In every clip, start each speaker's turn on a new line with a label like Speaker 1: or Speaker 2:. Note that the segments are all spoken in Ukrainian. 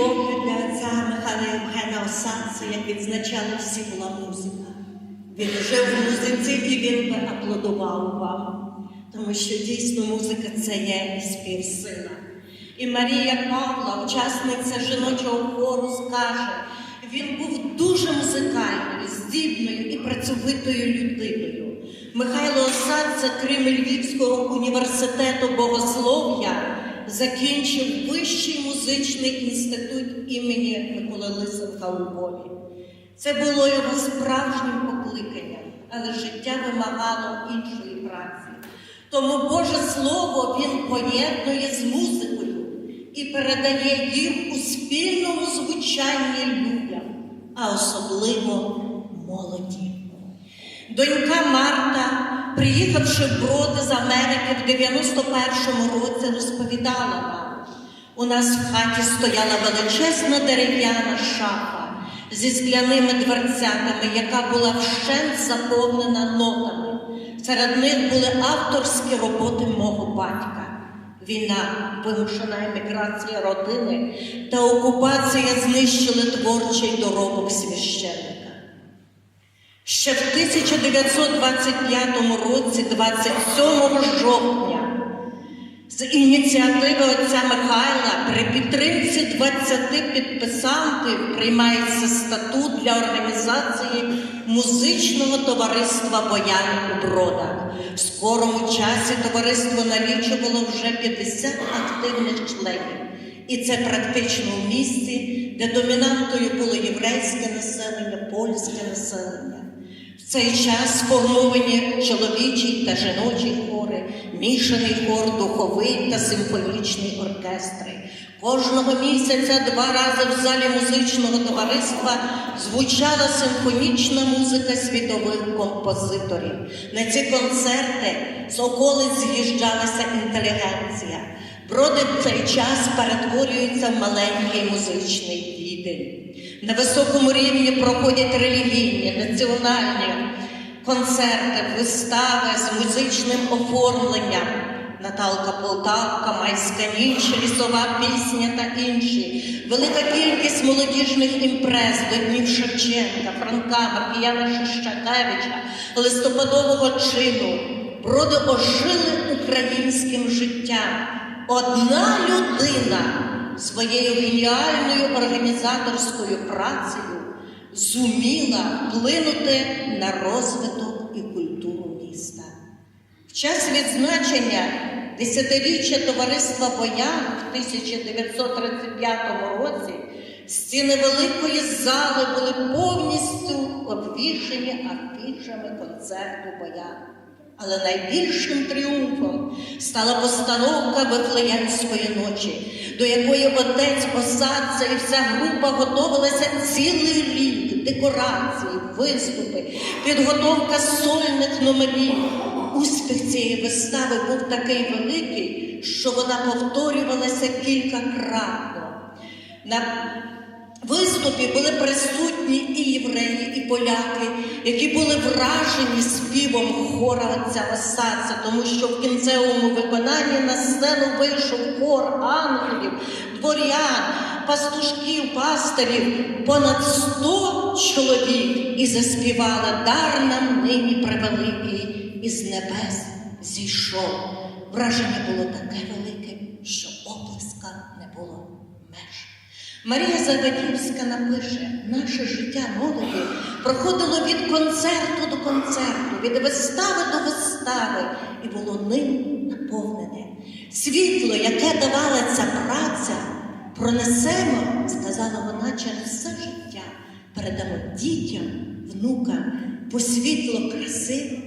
Speaker 1: любов'ю для отця Михайла Євгена Осадця, як відзначали всі, була музика. Він жив у музиці і він би аплодував вам, тому що дійсно музика це є спів сина. І Марія Павла, учасниця жіночого хору, скаже, він був дуже музикальною, здібною і працьовитою людиною. Михайло Осадце, крім Львівського університету богослов'я, закінчив Вищий музичний інститут імені Миколи Лисенка у Львові. Це було його справжнім покликанням, але життя вимагало іншої праці. Тому Боже Слово Він поєднує з музикою і передає їх у спільному звучанні людям, а особливо молоді. Донька Марта, приїхавши в Броди з Америки в 91-му році, розповідала нам, у нас в хаті стояла величезна дерев'яна шафа зі скляними дверцятами, яка була вщент заповнена нотами. Серед них були авторські роботи мого батька. Війна, вимушена еміграція родини та окупація знищили творчий доробок священника. Ще в 1925 році, 27 жовтня, з ініціативи отця Михайла при підтримці 20 підписантів приймається статут для організації музичного товариства Боян у Бродах. В скорому часі товариство налічувало вже 50 активних членів. І це практично в місті, де домінантою було єврейське населення, польське населення. Цей час сформовані чоловічі та жіночі хори, мішаний хор, духовий та симфонічний оркестри. Кожного місяця два рази в залі музичного товариства звучала симфонічна музика світових композиторів. На ці концерти з околиць з'їжджалася інтелігенція. Броди цей час перетворюються в маленький музичний відень. На високому рівні проходять релігійні, національні концерти, вистави з музичним оформленням. Наталка Полтавка, Майська ніч, лісова пісня та інші. Велика кількість молодіжних імпрез до Днів Шевченка, Франка, Маркіяна Шещакевича, листопадового чину. Броди ожили українським життям. Одна людина своєю геніальною організаторською працею зуміла вплинути на розвиток і культуру міста. В час відзначення десятиріччя товариства Боян в 1935 році стіни великої зали були повністю обвішені афішами концерту Боян. Але найбільшим тріумфом стала постановка Вифлеємської ночі, до якої отець Осадця і вся група готувалася цілий рік, декорації, виступи, підготовка сольних номерів. Успіх цієї вистави був такий великий, що вона повторювалася кількакратно. На виступі були присутні і євреї, і поляки, які були вражені співом хора отця Осадця, тому що в кінцевому виконанні на сцену вийшов хор ангелів, дворян, пастушків, пастирів, понад сто чоловік і заспівали дар нам нині превеликий із небес зійшов. Враження було таке велике, що Марія Завадівська напише, наше життя молоді проходило від концерту до концерту, від вистави до вистави, і було ним наповнене. Світло, яке давала ця праця, пронесемо, сказала вона, через все життя. Передамо дітям, внукам, бо світло краси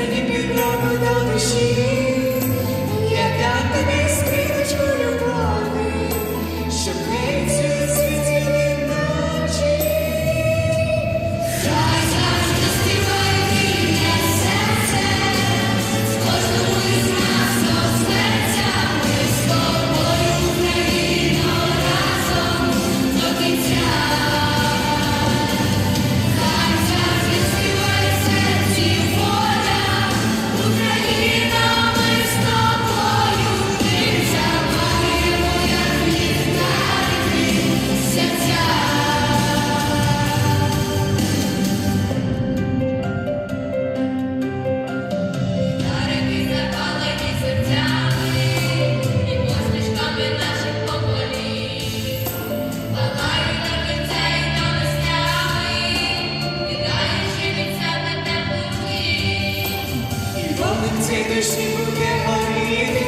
Speaker 2: відстані під до душі. Я дам тобі скриночку любові, Найвищі буде горіти,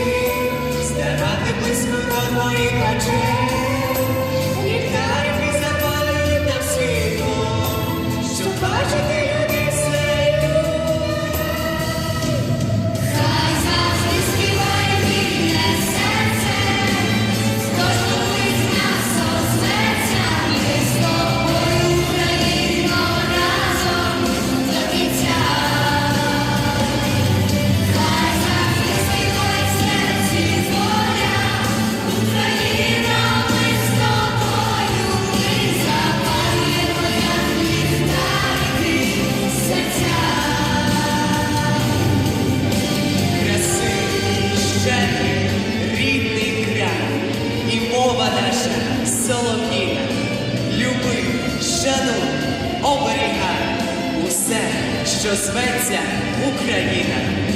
Speaker 2: здавати близько до моїх очей. Що зветься Україна.